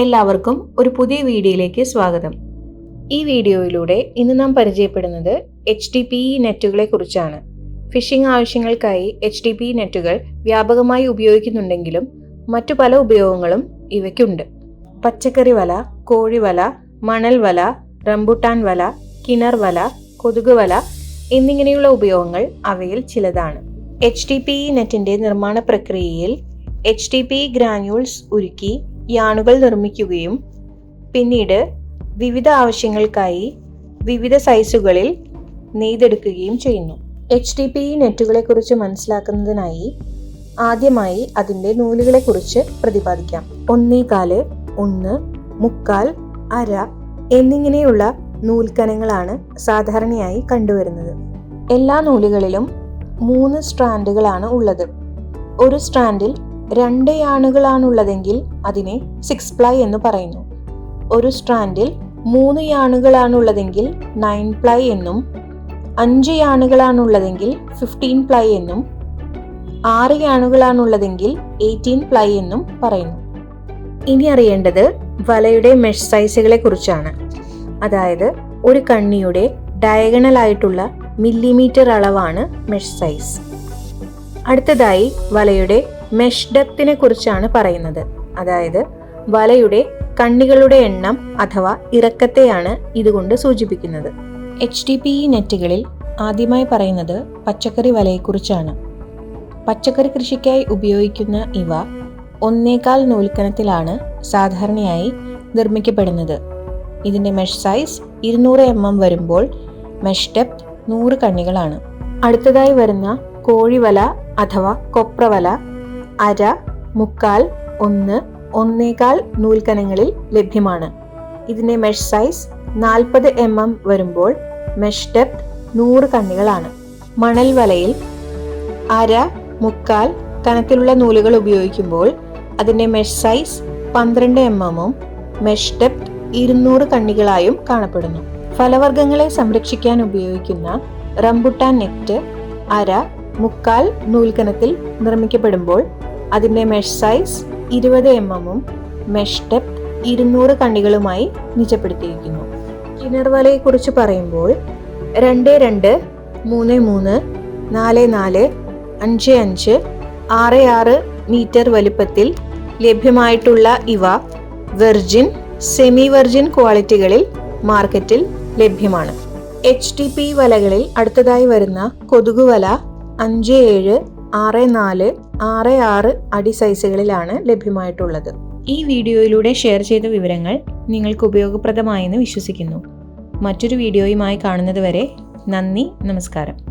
എല്ലാവർക്കും ഒരു പുതിയ വീഡിയോയിലേക്ക് സ്വാഗതം. ഈ വീഡിയോയിലൂടെ ഇന്ന് നാം പരിചയപ്പെടുന്നത് എച്ച് ഡി പി ഇ നെറ്റുകളെ കുറിച്ചാണ്. ഫിഷിംഗ് ആവശ്യങ്ങൾക്കായി എച്ച് ഡി പി ഇ നെറ്റുകൾ വ്യാപകമായി ഉപയോഗിക്കുന്നുണ്ടെങ്കിലും മറ്റു പല ഉപയോഗങ്ങളും ഇവയ്ക്കുണ്ട്. പച്ചക്കറി വല കോഴിവല മണൽ വല റംബുട്ടാൻ വല കിണർ വല കൊതുക് വല എന്നിങ്ങനെയുള്ള ഉപയോഗങ്ങൾ അവയിൽ ചിലതാണ്. എച്ച് ഡി പി ഇ നെറ്റിന്റെ നിർമ്മാണ പ്രക്രിയയിൽ എച്ച് ഡി പി ഗ്രാന്യൂൾസ് ഉരുക്കി യാണുകൾ നിർമ്മിക്കുകയും പിന്നീട് വിവിധ ആവശ്യങ്ങൾക്കായി വിവിധ സൈസുകളിൽ നെയ്തെടുക്കുകയും ചെയ്യുന്നു. എച്ച് ഡി പി നെറ്റുകളെ കുറിച്ച് മനസ്സിലാക്കുന്നതിനായി ആദ്യമായി അതിന്റെ നൂലുകളെക്കുറിച്ച് പ്രതിപാദിക്കാം. ഒന്നേകാൽ ഒന്ന് മുക്കാൽ അര എന്നിങ്ങനെയുള്ള നൂൽക്കനങ്ങളാണ് സാധാരണയായി കണ്ടുവരുന്നത്. എല്ലാ നൂലുകളിലും മൂന്ന് സ്ട്രാൻഡുകളാണ് ഉള്ളത്. ഒരു സ്ട്രാൻഡിൽ രണ്ട് യാണുകളാണുള്ളതെങ്കിൽ അതിനെ സിക്സ് പ്ലൈ എന്ന് പറയുന്നു. ഒരു സ്ട്രാൻഡിൽ മൂന്ന് യാണുകളാണുള്ളതെങ്കിൽ നയൻ പ്ലൈ എന്നും അഞ്ച് യാണുകളാണുള്ളതെങ്കിൽ ഫിഫ്റ്റീൻ പ്ലൈ എന്നും ആറ് യാണുകളാണുള്ളതെങ്കിൽ എയ്റ്റീൻ പ്ലൈ എന്നും പറയുന്നു. ഇനി അറിയേണ്ടത് വലയുടെ മെഷ് സൈസുകളെ കുറിച്ചാണ് അതായത് ഒരു കണ്ണിയുടെ ഡയഗണൽ ആയിട്ടുള്ള മില്ലിമീറ്റർ അളവാണ് മെഷ് സൈസ് അടുത്തതായി വലയുടെ മെഷ് ഡെപ്തിനെ കുറിച്ചാണ് പറയുന്നത്. അതായത് വലയുടെ കണ്ണികളുടെ എണ്ണം അഥവാ ഇറക്കത്തെയാണ് ഇതുകൊണ്ട് സൂചിപ്പിക്കുന്നത്. എച്ച് ഡി പി ഇ നെറ്റുകളിൽ ആദ്യമായി പറയുന്നത് പച്ചക്കറി വലയെക്കുറിച്ചാണ്. പച്ചക്കറി കൃഷിക്കായി ഉപയോഗിക്കുന്ന ഇവ ഒന്നേകാൽ നൂൽക്കനത്തിലാണ് സാധാരണയായി നിർമ്മിക്കപ്പെടുന്നത്. ഇതിന്റെ മെഷ് സൈസ് ഇരുന്നൂറ് എം എം വരുമ്പോൾ മെഷ് ഡെപ് നൂറ് കണ്ണികളാണ്. അടുത്തതായി വരുന്ന കോഴിവല അഥവാ കൊപ്രവല അര മുക്കാൽ ഒന്ന് ഒന്നേകാൽ നൂൽക്കനങ്ങളിൽ ലഭ്യമാണ്. ഇതിന്റെ മെഷ് സൈസ് നാൽപ്പത് എം എം വരുമ്പോൾ മെഷ് ഡെപ്ത് നൂറ് കണ്ണികളാണ്. മണൽ വലയിൽ അര മുക്കാൽ കനത്തിലുള്ള നൂലുകൾ ഉപയോഗിക്കുമ്പോൾ അതിന്റെ മെഷ് സൈസ് പന്ത്രണ്ട് എം എമ്മും മെഷ് ഡെപ്ത് ഇരുന്നൂറ് കണ്ണികളായും കാണപ്പെടുന്നു. ഫലവർഗങ്ങളെ സംരക്ഷിക്കാൻ ഉപയോഗിക്കുന്ന റംബുട്ടാൻ നെറ്റ് അര മുക്കാൽ നൂൽക്കനത്തിൽ നിർമ്മിക്കപ്പെടുമ്പോൾ അതിന്റെ മെഷ് സൈസ് ഇരുപത് എം എമ്മും മെഷ് ഡെപ്ത് ഇരുന്നൂറ് കണ്ണികളുമായി നിജപ്പെടുത്തിയിരിക്കുന്നു. കിണർ വലയെക്കുറിച്ച് പറയുമ്പോൾ രണ്ട് രണ്ട് മൂന്ന് മൂന്ന് നാല് നാല് അഞ്ച് അഞ്ച് ആറ് ആറ് മീറ്റർ വലുപ്പത്തിൽ ലഭ്യമായിട്ടുള്ള ഇവ വെർജിൻ സെമി വെർജിൻ ക്വാളിറ്റികളിൽ മാർക്കറ്റിൽ ലഭ്യമാണ്. എച്ച് ടി പി വലകളിൽ അടുത്തതായി വരുന്ന കൊതുക് വല അഞ്ച് ഏഴ് ആറ് നാല് ആറ് ആറ് അടി സൈസുകളിലാണ് ലഭ്യമായിട്ടുള്ളത്. ഈ വീഡിയോയിലൂടെ ഷെയർ ചെയ്ത വിവരങ്ങൾ നിങ്ങൾക്ക് ഉപയോഗപ്രദമായെന്ന് വിശ്വസിക്കുന്നു. മറ്റൊരു വീഡിയോയുമായി കാണുന്നതുവരെ നന്ദി നമസ്കാരം.